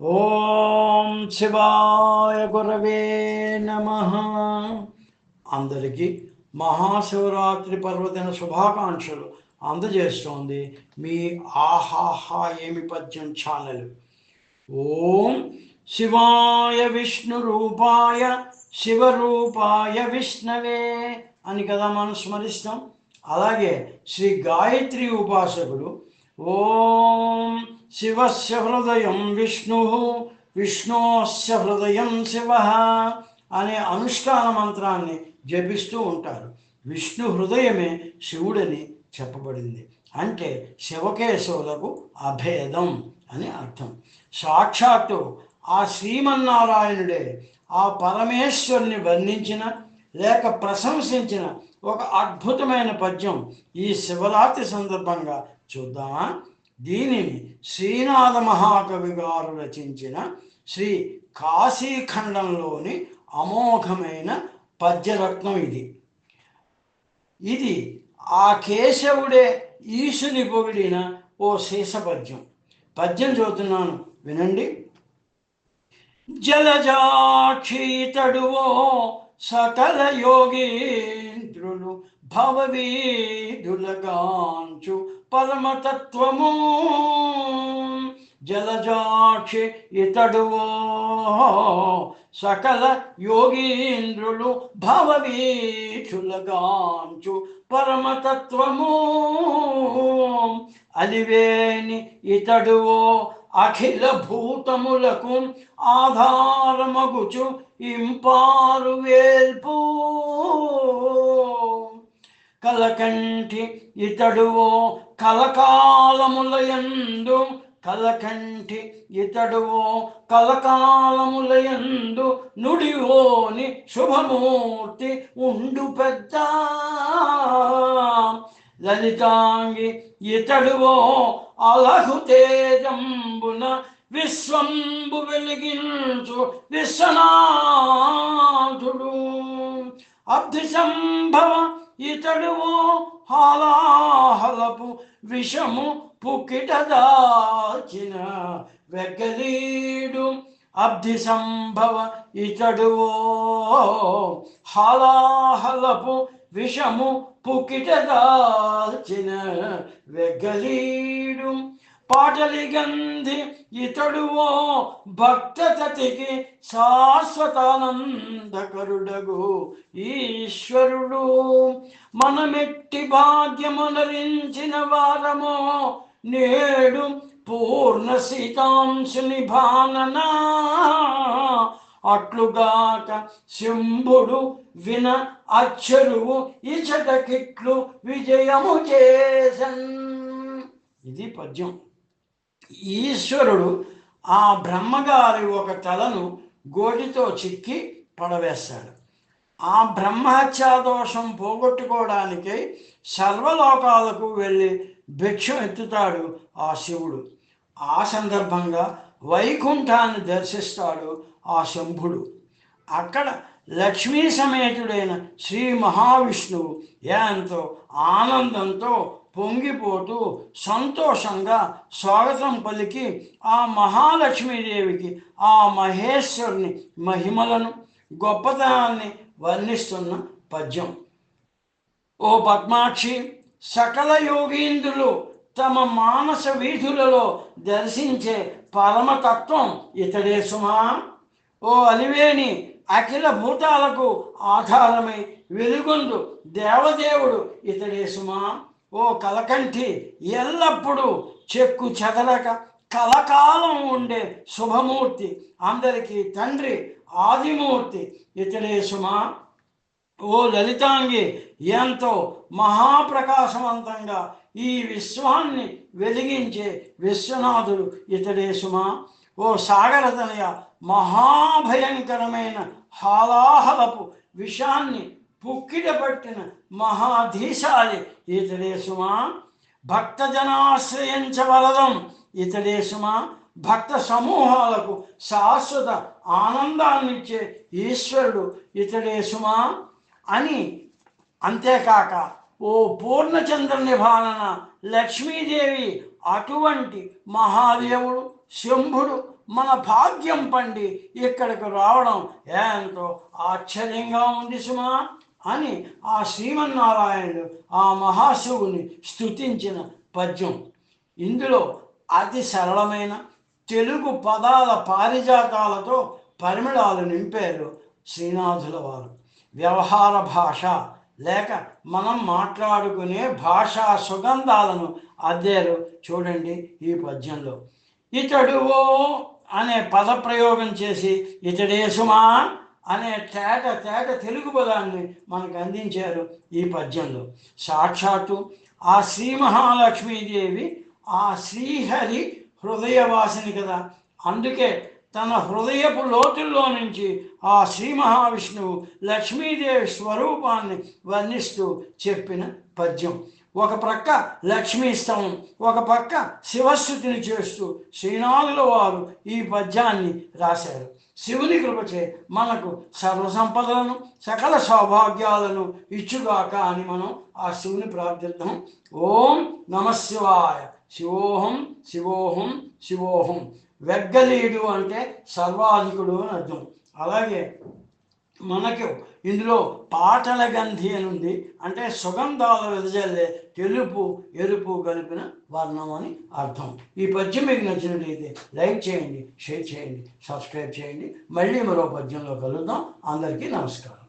ఓం శివాయ గురవే నమ. అందరికీ మహాశివరాత్రి పర్వదిన శుభాకాంక్షలు అందజేస్తోంది మీ ఆహాహా ఏమి పద్యం ఛానల్. ఓం శివాయ విష్ణు రూపాయ శివరూపాయ విష్ణవే అని కదా మనం స్మరిస్తాం. అలాగే శ్రీ గాయత్రి ఉపాసకులు ఓం శివస్య హృదయం విష్ణు విష్ణోస్య హృదయం శివ అనే అనుష్ఠాన మంత్రాన్ని జపిస్తూ ఉంటారు. విష్ణు హృదయమే శివుడని చెప్పబడింది. అంటే శివకేశవులకు అభేదం అని అర్థం. సాక్షాత్తు ఆ శ్రీమన్నారాయణుడే ఆ పరమేశ్వరుని వర్ణించిన లేక ప్రశంసించిన ఒక అద్భుతమైన పద్యం ఈ శివరాత్రి సందర్భంగా చూద్దామా? దీనిని శ్రీనాథ మహాకవి గారు రచించిన శ్రీ కాశీఖండంలోని అమోఘమైన పద్యరత్నం ఇది. ఇది ఆ కేశవుడే ఈశుని పొగిడిన ఓ శేష పద్యం పద్యం చదువుతున్నాను వినండి. జలజాక్షీతడువో సకల యోగీంద్రులు భవవీధులగాంచు పరమతత్వము. జలజాక్షి ఇతడువో. సకల యోగీంద్రులు భవవీక్షులగాంచు పరమతత్వము. అలివేని ఇతడువో. అఖిల భూతములకు ఆధారమగుచు ఇంపారు వేల్పు. కలకంఠి ఇతడువో. కలకాలములయందు కలకంటి ఇతడువో కలకాలములయందు నుడివోని శుభమూర్తి ఉండు పెద్ద. లలితాంగి ఇతడువో అలహు తేజంబున విశ్వంబు వెలిగించు విశ్వనాథుడు. అబ్ధి సంభవ ఇతడువు హాలాహలపు విషము పుకిట దాచిన వెగలీడు అబ్ధి సంభవ ఇతడువో హాలాహలపు విషము పుకిట దాచిన వెగలీడు పాటలి గంధి ఇతడువో భక్తతతికి శాశ్వతానందకరుడగు ఈశ్వరుడు. మనమెట్టి భాగ్యమునరించిన వారమో నేడు పూర్ణ సీతాంశుని భాననా అట్లుగాక శంభుడు విన అక్షరువు ఇచటకిట్లు విజయము చేసన్. ఇది పద్యం. ఈశ్వరుడు ఆ బ్రహ్మగారి ఒక తలను గోటితో చిక్కి పడవేస్తాడు ఆ బ్రహ్మహత్యా దోషం పోగొట్టుకోవడానికి సర్వలోకాలకు వెళ్ళి భిక్షం ఎత్తుతాడు ఆ శివుడు. ఆ సందర్భంగా వైకుంఠాన్ని దర్శిస్తాడు ఆ శంభుడు. అక్కడ లక్ష్మీ సమేతుడైన శ్రీ మహావిష్ణువు ఎంతో ఆనందంతో పొంగిపోతూ సంతోషంగా స్వాగతం పలికి ఆ మహాలక్ష్మీదేవికి ఆ మహేశ్వరుని మహిమలను గొప్పతనాన్ని వర్ణిస్తున్న పద్యం. ఓ పద్మాక్షి సకల యోగీంద్రులు తమ మానస వీధులలో దర్శించే పరమతత్వం ఇతడే సుమా. ఓ అలివేని అఖిల భూతాలకు ఆధారమై వెలుగొందు దేవదేవుడు ఇతడే సుమా. ఓ కలకంఠి ఎల్లప్పుడూ చెక్కు చెదరక కలకాలం ఉండే శుభమూర్తి అందరికీ తండ్రి ఆదిమూర్తి. ఇతడే సుమా ఓ లలితాంగి ఎంతో మహాప్రకాశవంతంగా ఈ విశ్వాన్ని వెలిగించే విశ్వనాథుడు ఇతడే సుమా. ఓ సాగరతనయ మహాభయంకరమైన హాలాహలపు విషాన్ని పుక్కిడబట్టిన మహాధీశాలి ఇతడే సుమా భక్తజనాశ్రయించవలదం. ఇతడే సుమా భక్త సమూహాలకు శాశ్వత ఆనందాన్నిచ్చే ఈశ్వరుడు ఇతడే సుమా అని అంతేకాక ఓ పూర్ణచంద్ర నిభానన లక్ష్మీదేవి అటువంటి మహాదేవుడు శంభుడు మన భాగ్యం పండి ఇక్కడికి రావడం ఎంతో ఆశ్చర్యంగా ఉంది సుమా. అని ఆ శ్రీమన్నారాయణుడు ఆ మహాశివుని స్థుతించిన పద్యం. ఇందులో అతి సరళమైన తెలుగు పదాల పారిజాతాలతో పరిమళాలు నింపారు శ్రీనాథుల వారు. వ్యవహార భాష లేక మనం మాట్లాడుకునే భాషా సుగంధాలను అద్దారు చూడండి ఈ పద్యంలో. ఇతడు ఓ అనే పద ప్రయోగం చేసి ఇతడే సుమా అనే తేట తేట తెలుగు పదాన్ని మనకు అందించారు ఈ పద్యంలో. సాక్షాత్తు ఆ శ్రీ మహాలక్ష్మీదేవి ఆ శ్రీహరి హృదయవాసిని కదా. అందుకే తన హృదయపు లోతుల్లో నుంచి ఆ శ్రీ మహావిష్ణువు లక్ష్మీదేవి స్వరూపాన్ని వర్ణిస్తూ చెప్పిన పద్యం. ఒక ప్రక్క లక్ష్మీస్తవం ఒక పక్క శివస్థుతిని చేస్తూ శ్రీనాథుల వారు ఈ పద్యాన్ని రాశారు. శివుని కృపచే మనకు సర్వ సంపదలను సకల సౌభాగ్యాలను ఇచ్చుగాక అని మనం ఆ శివుని ప్రార్థిద్దాం. ఓం నమశివాయ శివోహం శివోహం శివోహం. వెగ్గలేడు అంటే సర్వాధికుడు అని అర్థం. అలాగే మనకు ఇందులో పాటల గంధి అని ఉంది. అంటే సుగంధాలు వెదజల్లే తెలుపు ఎరుపు కలిపిన వర్ణం అని అర్థం. ఈ పద్యం మీకు నచ్చినట్లయితే లైక్ చేయండి షేర్ చేయండి సబ్స్క్రైబ్ చేయండి. మళ్ళీ మరో పద్యంలో కలుద్దాం. అందరికీ నమస్కారం.